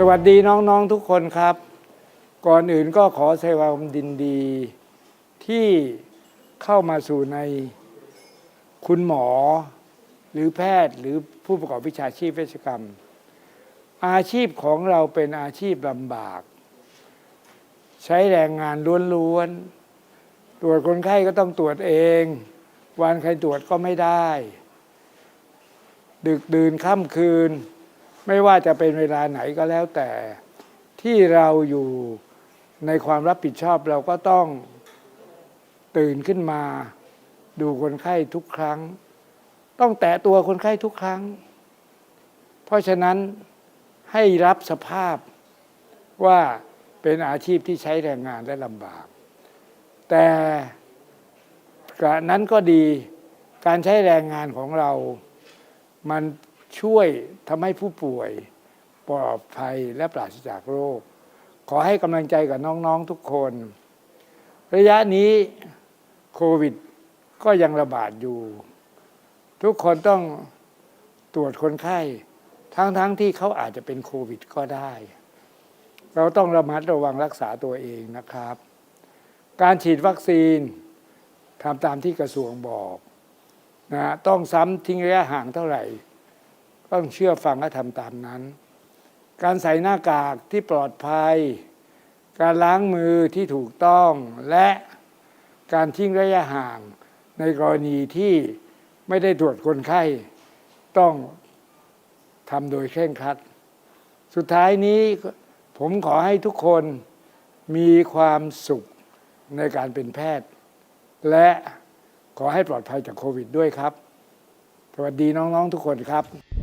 สวัสดีน้อง ๆ ทุกคนครับ ก่อนอื่นก็ขอแสดงความยินดี ที่เข้ามาสู่ในคุณหมอ หรือแพทย์หรือผู้ประกอบวิชาชีพเวชกรรม อาชีพของเราเป็นอาชีพลำบาก ใช้แรงงานล้วนๆตรวจคนไข้ก็ต้องตรวจเอง วันใครตรวจก็ไม่ได้ ดึกดื่นค่ำคืน ไม่ว่าจะเป็นเวลาไหนก็แล้วแต่ที่เราอยู่ในความรับผิดชอบเราก็ต้องตื่นขึ้นมาดูคนไข้ทุกครั้ง ต้องแตะตัวคนไข้ทุกครั้ง เพราะฉะนั้นให้รับสภาพว่าเป็นอาชีพที่ใช้แรงงานและลำบาก แต่กระนั้นก็ดีการใช้แรงงานของเรา มัน ช่วยทำให้ผู้ป่วยปลอดภัยและปราศจากโรค ขอให้กำลังใจกับน้อง ๆ ทุกคน ระยะนี้โควิดก็ยังระบาดอยู่ ทุกคนต้องตรวจคนไข้ ทั้งๆทที่เขาอาจจะเป็นโควิดก็ได้ เราต้องระมัดระวังรักษาตัวเองนะครับ การฉีดวัคซีนทำตามที่กระทรวงบอกนะฮะต้องซ้ำทิ้งระยะห่างเท่าไหร่ ต้องเชื่อฟังและทำตามนั้น การใส่หน้ากากที่ปลอดภัย การล้างมือที่ถูกต้องและการทิ้งระยะห่างในกรณีที่ไม่ได้ตรวจคนไข้ ต้องทำโดยเคร่งครัด สุดท้ายนี้ผมขอให้ทุกคนมีความสุขในการเป็นแพทย์ และขอให้ปลอดภัยจากโควิดด้วยครับ สวัสดีน้อง ๆ ทุกคนครับ